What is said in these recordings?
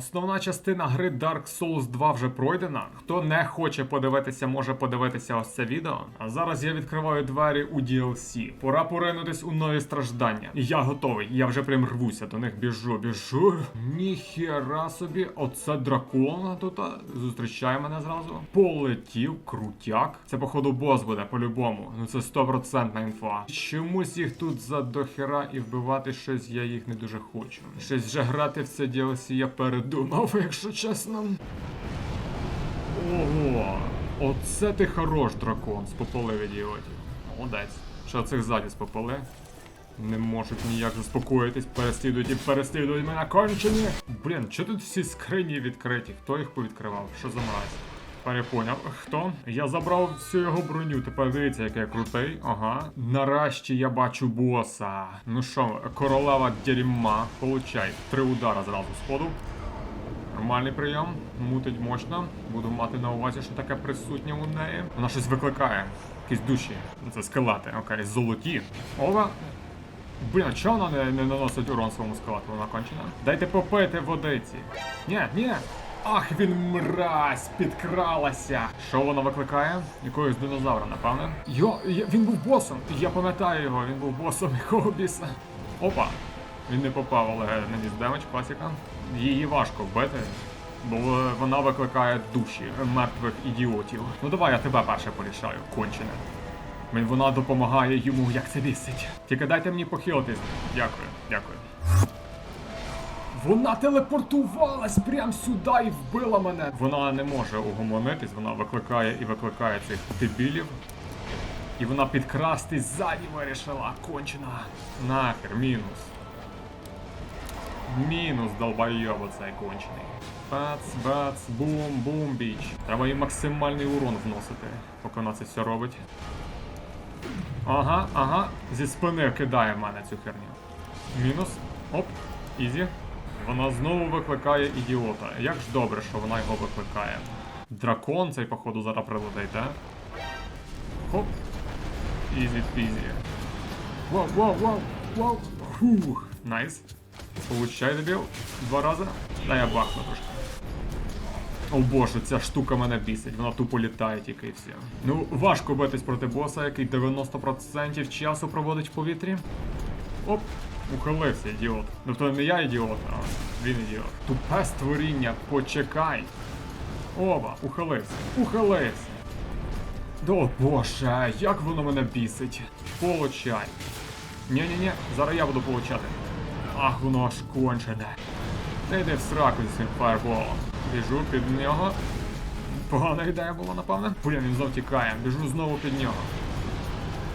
Основна частина гри Dark Souls 2 вже пройдена. Хто не хоче подивитися, може подивитися ось це відео. А зараз я відкриваю двері у DLC. Пора поринутись у нові страждання. Я готовий, я вже прям рвуся до них біжу, біжу. Ніхера собі, оце дракон тут зустрічає мене зразу. Полетів, крутяк. Це, походу, бос буде по-любому. Ну це стопроцентна інфа. Чомусь їх тут за дохера і вбивати щось я їх не дуже хочу. Щось вже грати в це DLC я передумав, якщо чесно. Ого, оце ти хорош дракон з пополи ідіотів. Молодець. Що цих ззаді з пополи? Не можуть ніяк заспокоїтись, переслідують і переслідують мене кончені. Блін, чого тут всі скрині відкриті? Хто їх повідкривав? Що за мразь? Перепоняв. Хто? Я забрав всю його броню. Тепер дивіться, який крутий. Ага. Нарешті я бачу боса. Ну що, королева дерьма. Получай. Три удара зразу сходу. Нормальний прийом, мутить мощно. Буду мати на увазі, що таке присутнє у неї. Вона щось викликає. Якісь душі. Ну, Це скелети, окей, золоті. Ова. Блін, чого вона не, не наносить урон своєму скелету? Вона кончена? Дайте попити водиці. Ні, ні. Ах, він мразь, підкралася. Що вона викликає? Якогось динозавра, напевне. Йо, я, він був босом. Я пам'ятаю його, він був босом якого біса. Опа. Він не попав, але наніс демедж, класіка. Її важко вбити, бо вона викликає душі мертвих ідіотів. Ну давай я тебе перше порішаю, кончене. Вона допомагає йому, як це бісить. Тільки дайте мені похилитись. Дякую, дякую. Вона телепортувалась прямо сюди і вбила мене. Вона не може угомонитись, вона викликає і викликає цих дебілів. І вона підкрастись ззаді вирішила, кончена. Нахер, мінус. Мінус долбойоб оцей кончений. Бац, бац, бум, бум, біч. Треба їй максимальний урон вносити, поки вона це все робить. Ага, ага, зі спини кидає мене цю херню. Мінус. Оп, ізі. Вона знову викликає ідіота. Як ж добре, що вона його викликає. Дракон цей, походу, зараз прилетить, а? Хоп. Ізі пізі. Вау, вау, вау, вау. Фух. Найс. Получай дебіл. Два рази. Дай я бахну трошки. О боже, ця штука мене бісить, вона тупо літає тільки і все. Ну, важко битись проти боса, який 90% часу проводить в повітрі. Оп, ухилився, ідіот. Тобто не я ідіот, а він ідіот. Тупе створіння, почекай. Оба, ухилився, ухилився. О боже, як воно мене бісить. Получай. Ні-ні-ні, зараз я буду получати. Ах, воно аж кончене. Та йди в сраку зі цим фаерболом. Біжу під нього. Погана ідея була, напевне. Блін, він знов тікає. Біжу знову під нього.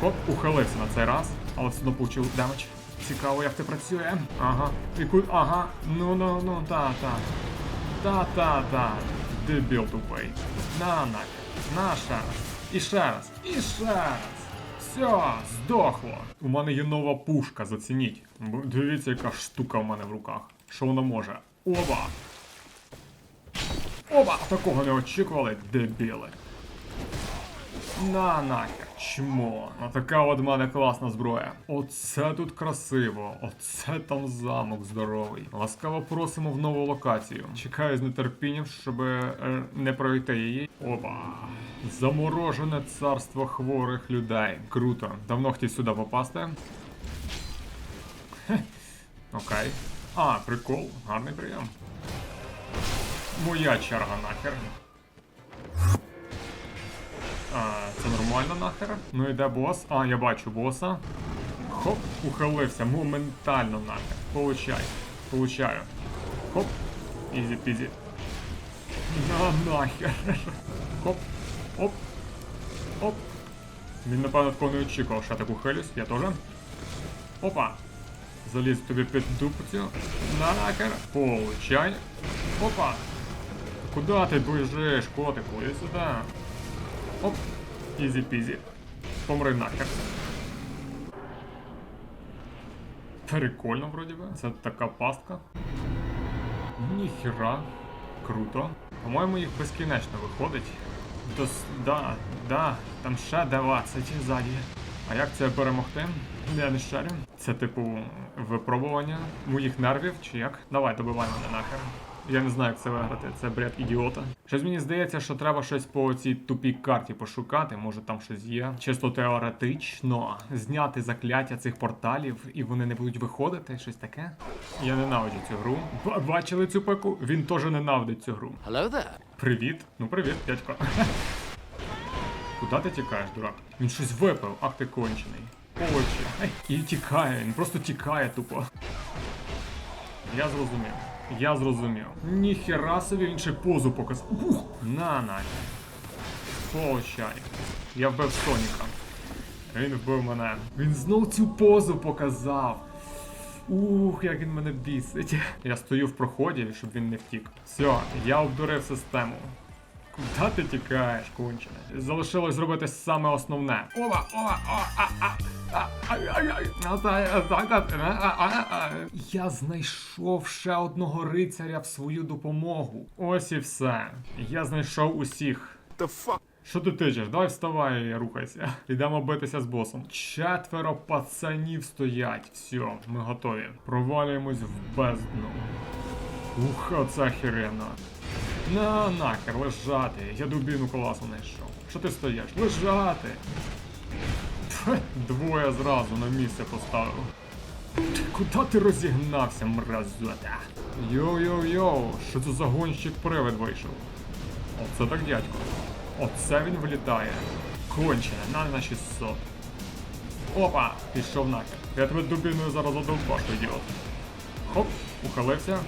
Хоп, ухилився на цей раз, але все одно получив демедж. Цікаво, як це працює. Ага. І ку... Ага. Ну ну ну, та, та. Та, та, та. Дебіл тупий. На, на. На ще раз. І ще раз. І ще раз. Все, здохло. У мене є нова пушка, зацініть. Дивіться, яка штука в мене в руках. Що вона може? Оба! Оба! Такого не очікували, дебіли. На нахер, чмо. А така от мене класна зброя. Оце тут красиво, оце там замок здоровий. Ласкаво просимо в нову локацію. Чекаю з нетерпінням, щоб е, не пройти її. Опа. Заморожене царство хворих людей. Круто. Давно хотів сюди попасти. Окей. А, прикол, гарний прийом. Моя черга нахер. А, це нормально нахер. Ну йде бос. А, я бачу боса. Хоп, ухилився, моментально нахер. Получай. Получаю. Хоп. Ізі пізі. На нахер. Хоп. Оп. Оп. Він напевно такого не очікував, що я так ухилюсь, я теж. Опа. Заліз тобі під дупцю. На нахер. Получай. Опа. Куда ти біжиш, котику? Іди сюди. Оп. Ізі-пізі. Помри нахер. Прикольно, вроді би. Це така пастка. Ніхіра. Круто. По-моєму, їх безкінечно виходить. Дос... Да, да, там ще 20 ззаді. А як це перемогти? Я не шарю. Це типу випробування моїх нервів чи як? Давай, добивай мене нахер. Я не знаю, як це виграти. Це бред ідіота. Щось мені здається, що треба щось по цій тупій карті пошукати. Може там щось є. Чисто теоретично зняти закляття цих порталів, і вони не будуть виходити. Щось таке. Я ненавиджу цю гру. Ба- Бачили цю пеку? Він теж ненавидить цю гру. Hello there. Привіт. Ну привіт, дядько. Куда ти тікаєш, дурак? Він щось випив, ах ти кончений. Ай, І тікає, він просто тікає тупо. Я зрозумів. Я зрозумів. Ніхера собі він ще позу показав. Ух! На на. Получай. Я вбив Соніка. Він вбив мене. Він знов цю позу показав. Ух, як він мене бісить. Я стою в проході, щоб він не втік. Все, я обдурив систему. Куда ти тікаєш, кончене? Залишилось зробити саме основне. Ова, ова, ова, а, а. Я знайшов ще одного рицаря в свою допомогу. Ось і все. Я знайшов усіх. Що ти тичеш? Давай вставай і рухайся. Йдемо битися з босом. Четверо пацанів стоять. Все, ми готові. Провалюємось в бездну. Ух, оце херена. На нахер, лежати. Я дубіну класу знайшов. Що ти стоїш? Лежати. Двоє зразу на місце поставив. Куди ти розігнався, мразота? Йоу-йоу-йоу, що це за гонщик привид вийшов? Оце так дядько. Оце він влітає. Кончене, на на 600. Опа! Пішов нахер. Я тебе дубіною зараз задовбашу, ідіот. Хоп, ухилився.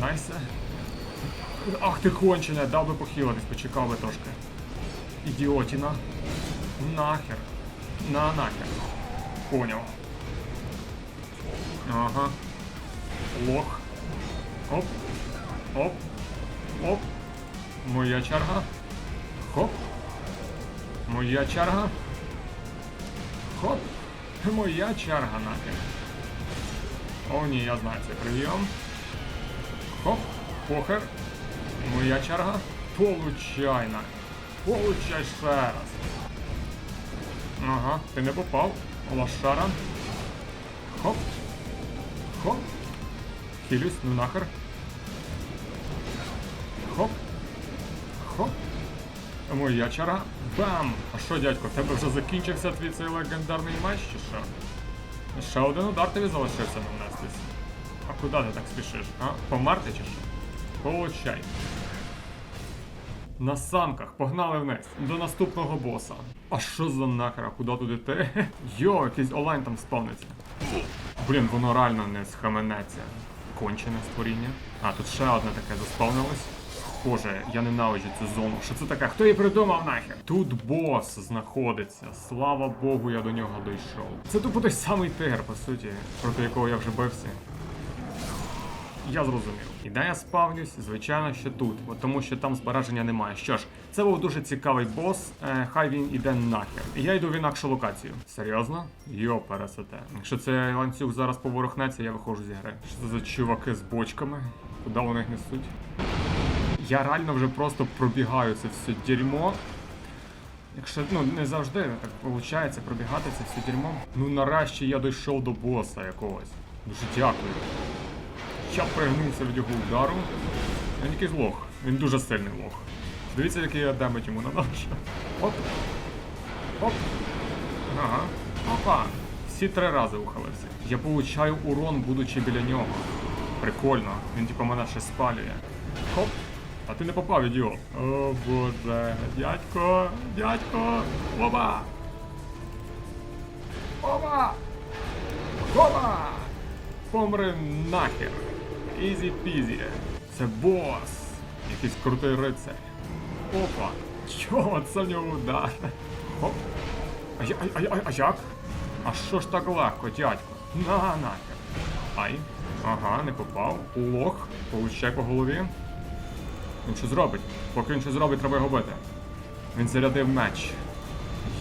Найсе. Ах ти кончене, дав би похилитись, почекав би трошки. Ідіотіна. Нахер. На нахер. Поняв. Ага. Лох. Оп. Оп. Оп. Моя черга. Хоп. Моя черга. Хоп. Моя черга нахер. О, ні, я знаю цей прийом. Хоп. Похер. Моя черга. Получай нахер. Получай ще раз. Ага, ти не попав. Лошара. Хоп. Хоп. Хилюсь, ну нахер. Хоп. Хоп. Моя черга. Бам! А що, дядько, в тебе вже закінчився твій цей легендарний матч чи що? Ще один удар тобі залишився нанестись. А куди ти так спішиш? А? Померти чи що? Получай. На санках погнали вниз до наступного боса. А що за нахера? Куди туди ти? Йо, якийсь олень там спавниться. Блін, воно реально не схаменеться. Кончене створіння. А, тут ще одне таке заспавнилось. Боже, я ненавиджу цю зону. Що це таке? Хто її придумав нахер? Тут бос знаходиться. Слава Богу, я до нього дійшов. Це тупо той самий тигр, по суті, проти якого я вже бився. Я зрозумів. І де я спавнюсь, звичайно, що тут, бо тому що там збереження немає. Що ж, це був дуже цікавий бос, е, хай він іде нахер. Я йду в інакшу локацію. Серйозно? Йо, пересете. Якщо цей ланцюг зараз поворухнеться, я виходжу зі гри. Що це за чуваки з бочками? Куди вони несуть? Я реально вже просто пробігаю це все дерьмо. Якщо ну не завжди так виходить пробігати це все дерьмо. Ну нарешті я дійшов до боса якогось. Дуже дякую. Я пригнувся від його удару. Він якийсь лох. Він дуже сильний лох. Дивіться, який я демедж йому наношу. Оп. Оп. Ага. Опа. Всі три рази ухилився. Я получаю урон, будучи біля нього. Прикольно. Він типу мене ще спалює. Хоп. А ти не попав, ідіот. О боже. Дядько. Дядько. Оба. Оба. Оба. Помри нахер. Ізі пізі. Це бос. Якийсь крутий рицар. Опа. Чого це в нього удар? Хоп. А, а, а, а, як? А що ж так легко, дядько? На нахер. Ай. Ага, не попав. Лох. Получай по голові. Він що зробить? Поки він що зробить, треба його бити. Він зарядив меч.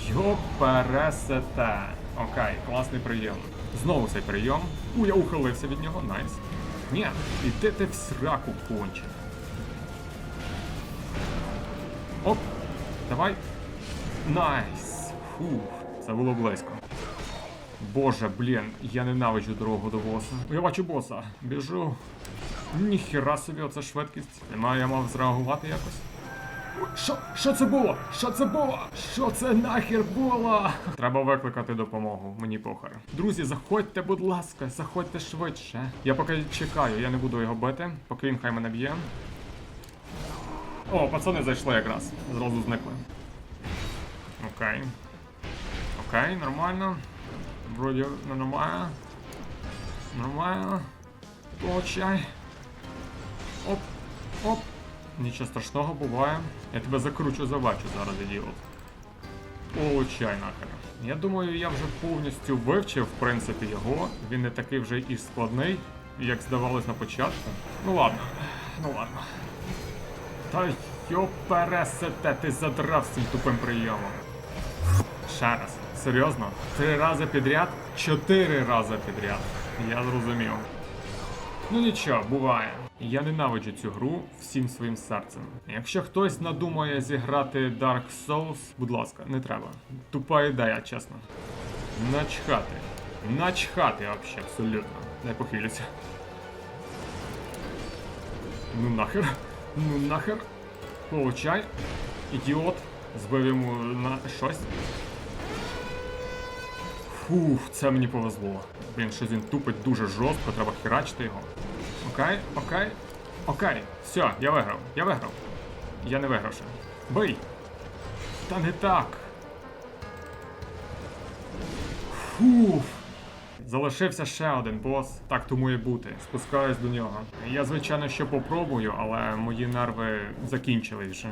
Йо пересете. Окей, класний прийом. Знову цей прийом. У, я ухилився від нього, найс. Ні, ти в сраку конче. Оп! Давай. Найс. Фух, це було близько. Боже, блін, я ненавиджу дорогу до боса. Я бачу боса. Біжу. Ніхіра собі, оце швидкість. Немає, я мав зреагувати якось. Що? Що це було? Що це було? Що це нахер було? Треба викликати допомогу, мені похер. Друзі, заходьте, будь ласка, заходьте швидше. Я поки чекаю, я не буду його бити, поки він хай мене б'є. О, пацани зайшли якраз. Зразу зникли. Окей. Окей, нормально. Вроді нормально. Нормально. Получай. Оп. Оп. Нічого страшного буває. Я тебе закручу забачу зараз, ідіот. Получай нахер. Я думаю, я вже повністю вивчив, в принципі, його. Він не такий вже і складний, як здавалось на початку. Ну ладно, ну ладно. Та йопересете, ти задрав з цим тупим прийомом. Ще раз. Серйозно? Три рази підряд? Чотири рази підряд. Я зрозумів. Ну нічого, буває. Я ненавиджу цю гру всім своїм серцем. Якщо хтось надумає зіграти Dark Souls, будь ласка, не треба. Тупа ідея, чесно. Начхати. Начхати вообще, абсолютно. Не похилюся. Ну нахер. Ну нахер. Получай. Ідіот. Збив йому на щось. Фух, це мені повезло. Блін, щось він тупить дуже жорстко, треба херачити його. Окей, окей, окей. Все, я виграв. Я виграв. Я не виграв ще. Бий! Та не так. Фух. Залишився ще один бос, так тому і бути. Спускаюсь до нього. Я, звичайно, ще попробую, але мої нерви закінчились вже.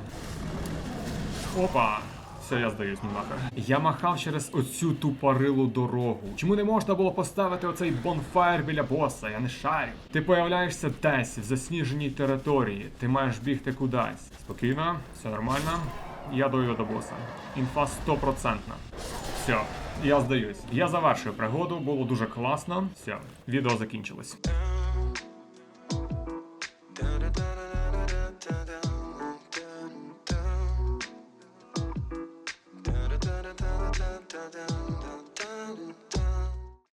Опа! Все, я здаюсь, ну. Я махав через оцю тупорилу дорогу. Чому не можна було поставити оцей бонфайр біля боса? Я не шарю. Ти появляєшся десь в засніженій території. Ти маєш бігти кудись. Спокійно, все нормально. Я дойду до боса. Інфа стопроцентна. Все, я здаюсь. Я завершую пригоду, було дуже класно. Все, відео закінчилось.